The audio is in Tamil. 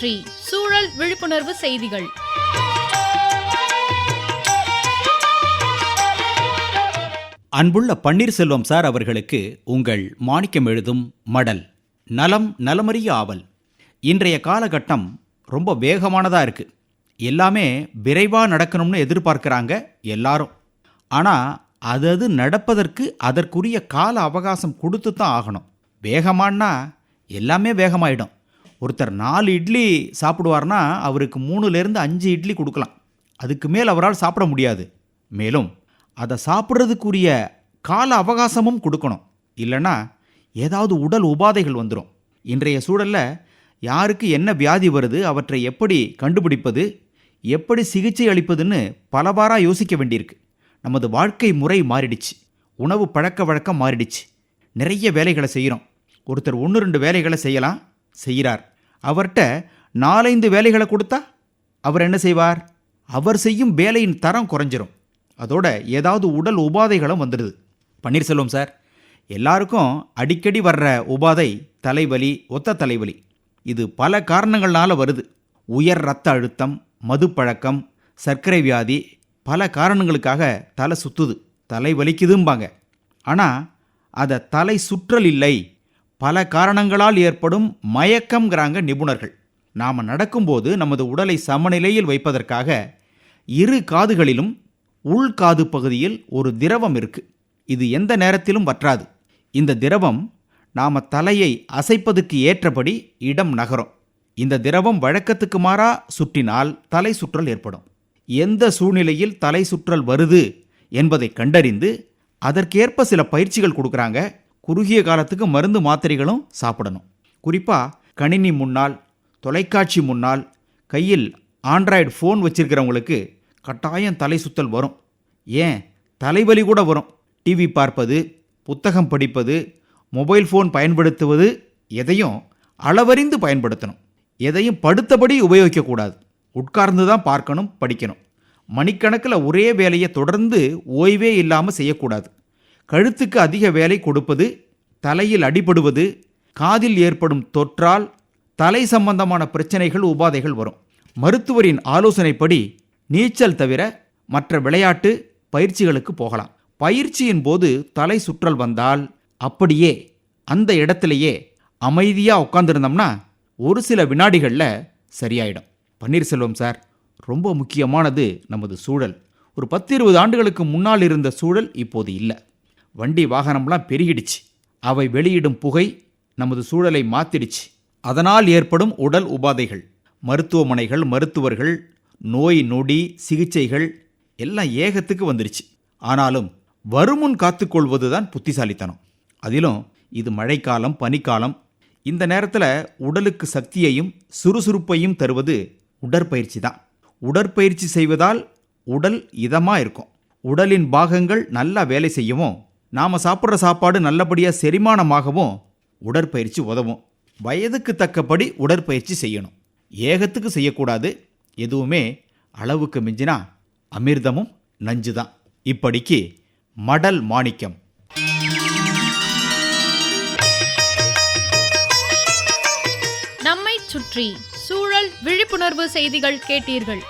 சுற்றி சூழல் விழிப்புணர்வு செய்திகள். அன்புள்ள பன்னீர்செல்வம் சார் அவர்களுக்கு உங்கள் மாணிக்கம் எழுதும் மடல் நலம் நலமறிய ஆவல். இன்றைய காலகட்டம் ரொம்ப வேகமானதாக இருக்குது எல்லாமே விரைவாக நடக்கணும்னு எதிர்பார்க்குறாங்க எல்லாரும். ஆனால் அது அது நடப்பதற்கு அதற்குரிய கால அவகாசம் கொடுத்து தான் ஆகணும். வேகமானா எல்லாமே வேகமாயிடும். ஒருத்தர் நாலு இட்லி சாப்பிடுவார்னா அவருக்கு மூணுலேருந்து அஞ்சு இட்லி கொடுக்கலாம். அதுக்கு மேல் அவரால் சாப்பிட முடியாது. மேலும் அதை சாப்பிட்றதுக்குரிய கால அவகாசமும் கொடுக்கணும். இல்லைன்னா ஏதாவது உடல் உபாதைகள் வந்துடும் இன்றைய சூழலில் யாருக்கு என்ன வியாதி வருது அவற்றை எப்படி கண்டுபிடிப்பது எப்படி சிகிச்சை அளிப்பதுன்னு பலவாராக யோசிக்க வேண்டியிருக்கு. நமது வாழ்க்கை முறை மாறிடுச்சு. உணவு பழக்க வழக்கம் மாறிடுச்சு. நிறைய வேலைகளை செய்கிறோம். ஒருத்தர் ஒன்று ரெண்டு வேலைகளை செய்யலாம் செய்கிறார். அவர்கிட்ட நாலைந்து வேலைகளை கொடுத்தா அவர் என்ன செய்வார்? அவர் செய்யும் வேலையின் தரம் குறைஞ்சிரும். அதோட ஏதாவது உடல் உபாதைகளும் வந்துடுது. பன்னீர்செல்வம் சார் எல்லாருக்கும் அடிக்கடி வர்ற உபாதை தலைவலி ஒத்த தலைவலி. இது பல காரணங்களால் வருது. உயர் இரத்த அழுத்தம் மது பழக்கம் சர்க்கரை வியாதி பல காரணங்களுக்காக தலை சுத்துது. தலை வலிக்குதும்பாங்க. ஆனால் அதை தலை சுற்றல் இல்லை பல காரணங்களால் ஏற்படும் மயக்கம்ங்கிறாங்க நிபுணர்கள். நாம் நடக்கும்போது நமது உடலை சமநிலையில் வைப்பதற்காக இரு காதுகளிலும் உள்காது பகுதியில் ஒரு திரவம் இருக்கு. இது எந்த நேரத்திலும் வற்றாது. இந்த திரவம் நாம் தலையை அசைப்பதுக்கு ஏற்றபடி இடம் நகரும். இந்த திரவம் வழக்கத்துக்கு மாறா சுற்றினால் தலை சுற்றல் ஏற்படும். எந்த சூழ்நிலையில் தலை சுற்றல் வருது என்பதை கண்டறிந்து அதற்கேற்ப சில பயிற்சிகள் கொடுக்குறாங்க. குறுகிய காலத்துக்கு மருந்து மாத்திரைகளும் சாப்பிடணும். குறிப்பாக கணினி முன்னால் தொலைக்காட்சி முன்னால் கையில் ஆண்ட்ராய்டு ஃபோன் வச்சிருக்கிறவங்களுக்கு கட்டாயம் தலை சுத்தல் வரும். ஏன்? தலைவலி கூட வரும். டிவி பார்ப்பது புத்தகம் படிப்பது மொபைல் ஃபோன் பயன்படுத்துவது எதையும் அளவறிந்து பயன்படுத்தணும். எதையும் படுத்தபடி உபயோகிக்கக்கூடாது. உட்கார்ந்து தான் பார்க்கணும் படிக்கணும். மணிக்கணக்கில் ஒரே வேலையை தொடர்ந்து ஓய்வே இல்லாமல் செய்யக்கூடாது. கழுத்துக்கு அதிக வேலை கொடுப்பது தலையில் அடிபடுவது காதில் ஏற்படும் தொற்றால் தலை சம்பந்தமான பிரச்சனைகள் உபாதைகள் வரும். மருத்துவரின் ஆலோசனைப்படி நீச்சல் தவிர மற்ற விளையாட்டு பயிற்சிகளுக்கு போகலாம். பயிற்சியின் போது தலை சுற்றல் வந்தால் அப்படியே அந்த இடத்திலேயே அமைதியாக உட்காந்துருந்தோம்னா ஒரு சில வினாடிகளில் சரியாயிடும். பன்னீர்செல்வம் சார் ரொம்ப முக்கியமானது நமது சூழல். ஒரு பத்து இருபது ஆண்டுகளுக்கு முன்னால் இருந்த சூழல் இப்போது இல்லை. வண்டி வாகனம்லாம் பெருகிடுச்சு. அவை வெளியிடும் புகை நமது சூழலை மாத்திடுச்சு. அதனால் ஏற்படும் உடல் உபாதைகள் மருத்துவமனைகள் மருத்துவர்கள் நோய் நொடி சிகிச்சைகள் எல்லாம் ஏகத்துக்கு வந்துருச்சு. ஆனாலும் வருமுன் காத்துக்கொள்வது தான் புத்திசாலித்தனம். அதிலும் இது மழைக்காலம் பனிக்காலம் இந்த நேரத்தில் உடலுக்கு சக்தியையும் சுறுசுறுப்பையும் தருவது உடற்பயிற்சி தான் உடற்பயிற்சி செய்வதால் உடல் இதமாக இருக்கும். உடலின் பாகங்கள் நல்லா வேலை செய்யவும் நாம் சாப்பிட்ற சாப்பாடு நல்லபடியாக செரிமானமாகவும் உடற்பயிற்சி உதவும். வயதுக்கு தக்கபடி உடற்பயிற்சி செய்யணும். ஏகத்துக்கு செய்யக்கூடாது. எதுவுமே அளவுக்கு மிஞ்சினா அமிர்தமும் நஞ்சு தான் இப்படிக்கு மடல் மாணிக்கம். நம்மை சுற்றி சூழல் விழிப்புணர்வு செய்திகள் கேட்டீர்கள்.